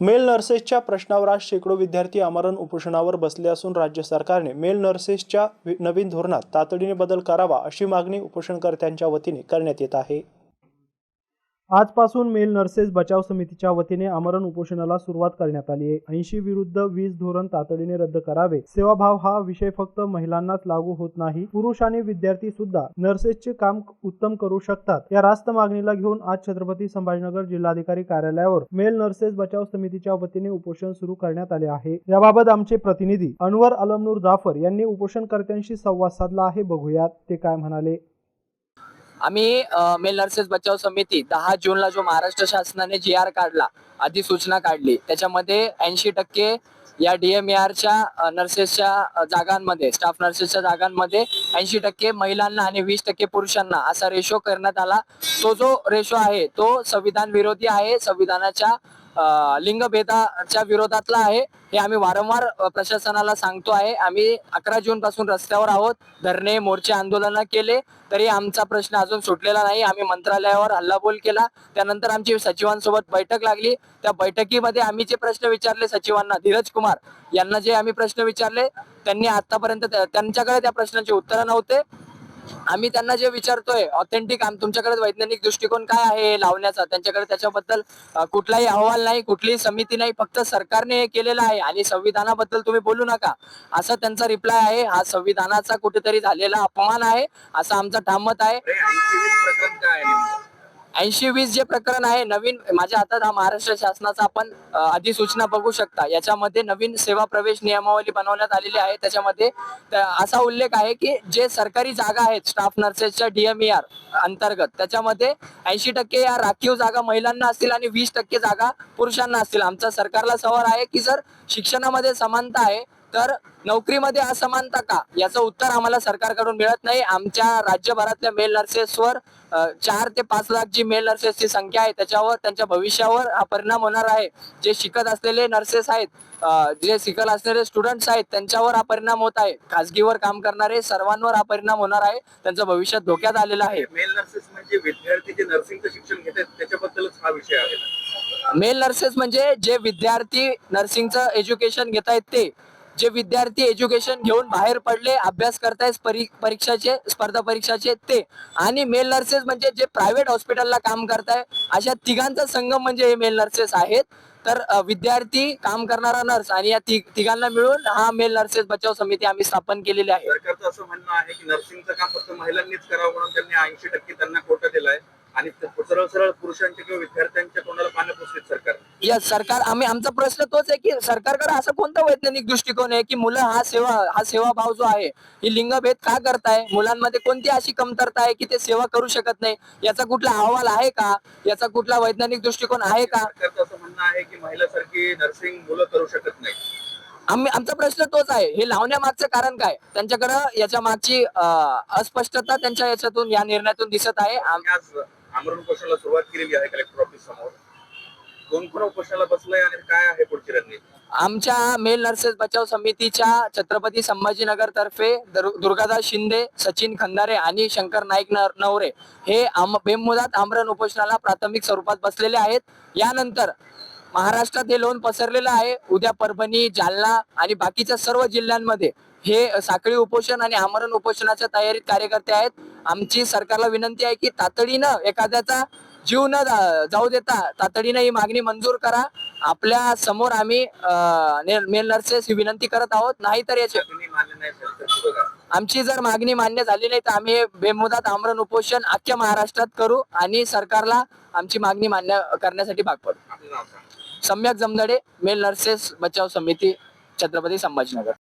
Mail नर्सेसच्या प्रश्नावर आज शेकडो विद्यार्थी आमरण उपोषणावर बसले असून राज्य सरकारने मेल नर्सेसच्या नवीन धोरणात तातडीने बदल करावा अशी मागणी उपोषणकर्त्यांच्या वतीने करण्यात येत आहे. आजपासून मेल नर्सेस बचाव समितीच्या वतीने आमरण उपोषणाला सुरुवात करण्यात आली आहे. ऐंशी विरुद्ध वीज धोरण तातडीने रद्द करावे. सेवाभाव हा विषय फक्त महिलांनाच लागू होत नाही. पुरुष आणि विद्यार्थी सुद्धा नर्सेसचे काम उत्तम करू शकतात. या रास्त मागणीला घेऊन आज छत्रपती संभाजीनगर जिल्हाधिकारी कार्यालयावर मेल नर्सेस बचाव समितीच्या वतीने उपोषण सुरू करण्यात आले आहे. याबाबत आमचे प्रतिनिधी अनवर अलमनूर जाफर यांनी उपोषणकर्त्यांशी संवाद साधला आहे. बघूयात ते काय म्हणाले. आम्ही मेल नर्सेस बचाव समिती दहा जूनला जो महाराष्ट्र शासनाने जी आर काढला अधिसूचना काढली त्याच्यामध्ये ऐंशी टक्के या डीएमएआरच्या नर्सेसच्या जागांमध्ये स्टाफ नर्सेसच्या जागांमध्ये ऐंशी टक्के महिलांना आणि वीस टक्के पुरुषांना असा रेशो करण्यात आला. तो जो रेशो आहे तो संविधान विरोधी आहे. संविधानाच्या लिंगभेदाच्या विरोधातला आहे. हे आम्ही वारंवार प्रशासनाला सांगतो आहे. आम्ही अकरा जून पासून रस्त्यावर आहोत. धरणे मोर्चे आंदोलन केले तरी आमचा प्रश्न अजून सुटलेला नाही. आम्ही मंत्रालयावर हल्लाबोल केला. त्यानंतर आमची सचिवांसोबत बैठक लागली. त्या बैठकीमध्ये आम्ही जे प्रश्न विचारले सचिवांना धीरज कुमार यांना जे आम्ही प्रश्न विचारले त्यांनी आतापर्यंत त्यांच्याकडे त्या प्रश्नाचे उत्तर नव्हते. आम्ही त्यांना जे विचारतोय ऑथेंटिक तुमच्याकडे वैज्ञानिक दृष्टिकोन काय आहे लावण्याचा त्यांच्याकडे त्याच्याबद्दल कुठलाही अहवाल नाही कुठलीही समिती नाही फक्त सरकारने हे केलेलं आहे आणि संविधानाबद्दल तुम्ही बोलू नका. असा त्यांचा रिप्लाय आहे. हा संविधानाचा कुठेतरी झालेला अपमान आहे असं आमचं ठाम मत आहे ऐंशी वीस जे प्रकरण आहे नवीन माझ्या हातात हा महाराष्ट्र शासनाचा आपण अधिसूचना बघू शकता. याच्यामध्ये नवीन सेवा प्रवेश नियमावली बनवण्यात आलेली आहे. त्याच्यामध्ये असा उल्लेख आहे की जे सरकारी जागा आहेत स्टाफ नर्सेसच्या डीएमईआर अंतर्गत त्याच्यामध्ये ऐंशी टक्के या राखीव जागा महिलांना असतील आणि वीस टक्के जागा पुरुषांना असतील. आमचा सरकारला सवाल आहे की सर शिक्षणामध्ये समानता आहे तर नोकरीमध्ये असमानता का? याचं उत्तर आम्हाला सरकारकडून मिळत नाही. आमच्या राज्यभरातल्या मेल नर्सेसवर चार ते पाच लाख जी मेल नर्सेसची संख्या आहे त्याच्यावर त्यांच्या भविष्यावर हा परिणाम होणार आहे. जे शिकत असलेले नर्सेस आहेत जे शिकत असलेले स्टुडंट्स आहेत त्यांच्यावर हा परिणाम होत आहे. खासगीवर काम करणारे सर्वांवर हा परिणाम होणार आहे. त्यांचं भविष्य धोक्यात आलेलं आहे. मेल नर्सेस म्हणजे विद्यार्थी जे नर्सिंगचं शिक्षण घेतात त्याच्याबद्दलच हा विषय आहे मेल नर्सेस म्हणजे जे विद्यार्थी नर्सिंगचं एज्युकेशन घेत आहेत ते. जे विद्यार्थी एज्युकेशन घेऊन बाहेर पडले अभ्यास करतायत परी परीक्षाचे स्पर्धा परीक्षाचे ते. आणि मेल नर्सेस म्हणजे जे प्रायव्हेट हॉस्पिटलला काम करताय अशा तिघांचा संगम म्हणजे हे मेल नर्सेस आहेत. तर विद्यार्थी काम करणारा नर्स आणि या तिघांना मिळून हा मेल नर्सेस बचाव समिती आम्ही स्थापन केलेली आहे. सरकारचं असं म्हणणं आहे की नर्सिंगचं काम फक्त महिलांनीच करावं म्हणून त्यांनी ऐंशी टक्के त्यांना कोटा दिलाय. आणि सरळ सरळ पुरुषांच्या किंवा विद्यार्थ्यांच्या कोणाला पुसलीत सरकार आम्ही आमचा प्रश्न तोच आहे की सरकारकडे असं कोणता वैज्ञानिक दृष्टिकोन आहे की मुलं हा सेवा हा सेवाभाव जो आहे ही लिंगभेद का करताय? मुलांमध्ये कोणती अशी कमतरता आहे की ते सेवा करू शकत नाही? याचा कुठला अहवाल आहे का? याचा कुठला वैज्ञानिक दृष्टिकोन आहे का? सरकारचं असं म्हणणं आहे की महिलासारखी नर्सिंग मुलं करू शकत नाही. आम्ही आमचा प्रश्न तोच आहे. हे लावण्यामागचं कारण काय? त्यांच्याकडं याच्या मागची अस्पष्टता त्यांच्या याच्यातून या निर्णयातून दिसत आहे. आम- आज आमरण उपोषणाला सुरुवात केलेली आहे कलेक्टर ऑफिस समोर कोण कोण उपोषणाला आणि काय आहे पुढची रणनीती? आमच्या मेल नर्सेस बचाव समितीच्या छत्रपती संभाजीनगर तर्फे दुर्गादास शिंदे सचिन खंदारे आणि शंकर नाईक नवरे हे बेमुदत आमरण उपोषणाला प्राथमिक स्वरूपात बसलेले आहेत. यानंतर महाराष्ट्रात हे लोन पसरलेलं आहे. उद्या परभणी जालना आणि बाकीच्या सर्व जिल्ह्यांमध्ये हे साखळी उपोषण आणि आमरण उपोषणाच्या तयारीत कार्यकर्ते आहेत. आमची सरकारला विनंती आहे की तातडीनं एखाद्याचा जीव न जाऊ देता तातडीनं ही मागणी मंजूर करा. आपल्यासमोर आम्ही मेल नर्सेस ही विनंती करत आहोत. याचे नाही तर बघा आमची जर मागणी मान्य झाली नाही तर आम्ही बेमुदत आमरण उपोषण अख्ख्या महाराष्ट्रात करू आणि सरकारला आमची मागणी मान्य करण्यासाठी भाग पडू. सम्यक जमदडे मेल नर्सेस बचाव समिती छत्रपती संभाजीनगर.